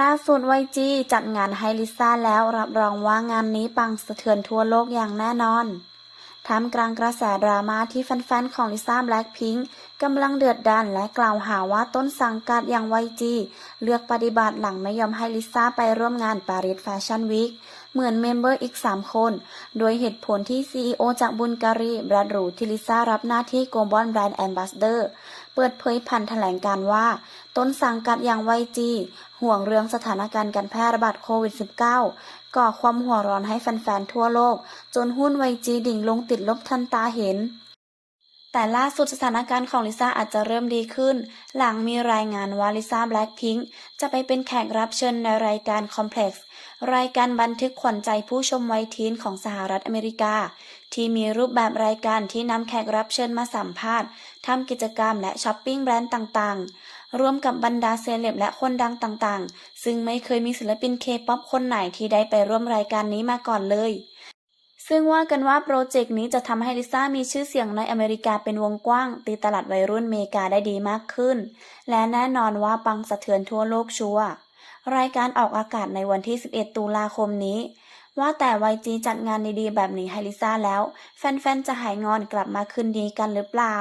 ล่าสุดไวจีจัดงานให้ลิซ่าแล้วรับรองว่างานนี้ปังสะเทือนทั่วโลกอย่างแน่นอนท่ามกลางกระแสดราม่าที่แฟนๆ ของลิซ่าแบล็คพิงค์กำลังเดือดดาลและกล่าวหาว่าต้นสังกัดอย่างไวจีเลือกปฏิบัติหลังไม่ยอมให้ลิซ่าไปร่วมงานปารีสแฟชั่นวีคเหมือนเมมเบอร์อีก 3 คน โดยเหตุผลที่ CEO จากบุลการีแบรนด์หรูที่ลิซ่ารับหน้าที่โกล เดอร์เปิดเผยผ่านแถลงการว่า ต้นสังกัดอย่างไวจี ห่วงเรื่องสถานการณ์การแพร่ระบาดโควิด -19 ก่อความหัวร้อนให้แฟนๆทั่วโลก จนหุ้นไวจีดิ่งลงติดลบทันตาเห็น แต่ล่าสุดสถานการณ์ของลิซ่าอาจจะเริ่มดีขึ้น หลังมีรายงานว่าลิซ่าแบล็คพิงค์จะไปเป็นแขกรับเชิญในรายการ Complex รายการบันทึกขวัญใจผู้ชมวัยทีนของสหรัฐอเมริกา ที่มีรูปแบบรายการที่นำแขกรับเชิญมาสัมภาษณ์ทำกิจกรรมและช้อปปิ้งแบรนด์ต่างๆรวมกับบรรดาเซเลบและคนดังต่างๆ ซึ่งไม่เคยมีศิลปินเคป๊อปคนไหนที่ได้ไปร่วมรายการนี้มาก่อนเลย ซึ่งว่ากันว่าโปรเจกต์นี้จะทำให้ลิซ่ามีชื่อเสียงในอเมริกาเป็นวงกว้าง ตีตลาดวัยรุ่นเมกาได้ดีมากขึ้น และแน่นอนว่าปังสะเทือนทั่วโลกชัวรายการออกอากาศในวันที่ 11 ตุลาคมนี้ ว่าแต่วจีจัดงานดีๆแบบนี้ให้ลิซ่าแล้ว แฟนๆ จะหายงอนกลับมาคืนดีกันหรือเปล่า